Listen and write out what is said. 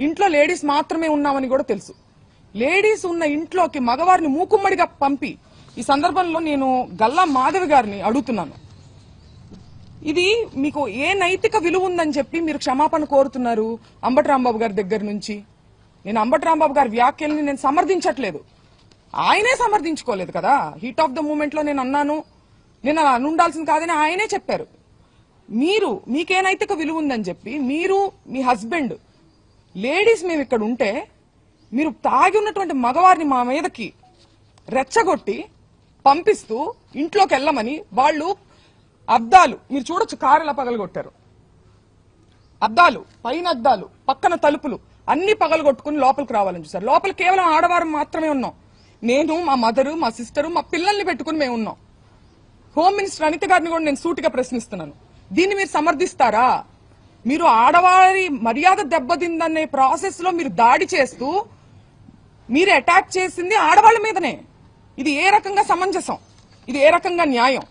ఇంట్లో లేడీస్ మాత్రమే ఉన్నామని కూడా తెలుసు. లేడీస్ ఉన్న ఇంట్లోకి మగవారిని మూకుమ్మడిగా పంపి ఈ సందర్భంలో నేను గల్లా మాధవి గారిని అడుగుతున్నాను. ఇది మీకు ఏ నైతిక విలువ ఉందని చెప్పి మీరు క్షమాపణ కోరుతున్నారు అంబటి రాంబాబు గారి దగ్గర నుంచి? నేను అంబటి రాంబాబు గారి వ్యాఖ్యల్ని నేను సమర్థించట్లేదు. ఆయనే సమర్థించుకోలేదు కదా? హీట్ ఆఫ్ ద మూమెంట్లో నేను అన్నాను. నేను అలా అనుండాల్సింది కాదని ఆయనే చెప్పారు. మీరు మీకే నైతిక విలువ ఉందని చెప్పి మీరు మీ హస్బెండ్ లేడీస్ మేము ఇక్కడ ఉంటే మీరు తాగి ఉన్నటువంటి మగవారిని మా మీదకి రెచ్చగొట్టి పంపిస్తూ ఇంట్లోకి వెళ్ళమని వాళ్ళు అద్దాలు మీరు చూడొచ్చు కారు ఎలా పగలగొట్టారు. అద్దాలు పైన అద్దాలు పక్కన తలుపులు అన్ని పగలగొట్టుకుని లోపలికి రావాలని చూసారు లోపల కేవలం ఆడవారు మాత్రమే ఉన్నాం. నేను మా మదరు మా సిస్టరు మా పిల్లల్ని పెట్టుకుని మేము ఉన్నాం. హోమ్ మినిస్టర్ అనిత గారిని కూడా నేను సూటిగా ప్రశ్నిస్తున్నాను. దీన్ని మీరు సమర్థిస్తారా? మీరు ఆడవారి మర్యాద దెబ్బతిందనే ప్రాసెస్లో మీరు దాడి చేస్తూ మీరు అటాక్ చేసింది ఆడవాళ్ళ మీదనే. ఇది ఏ రకంగా సమంజసం? ఇది ఏ రకంగా న్యాయం?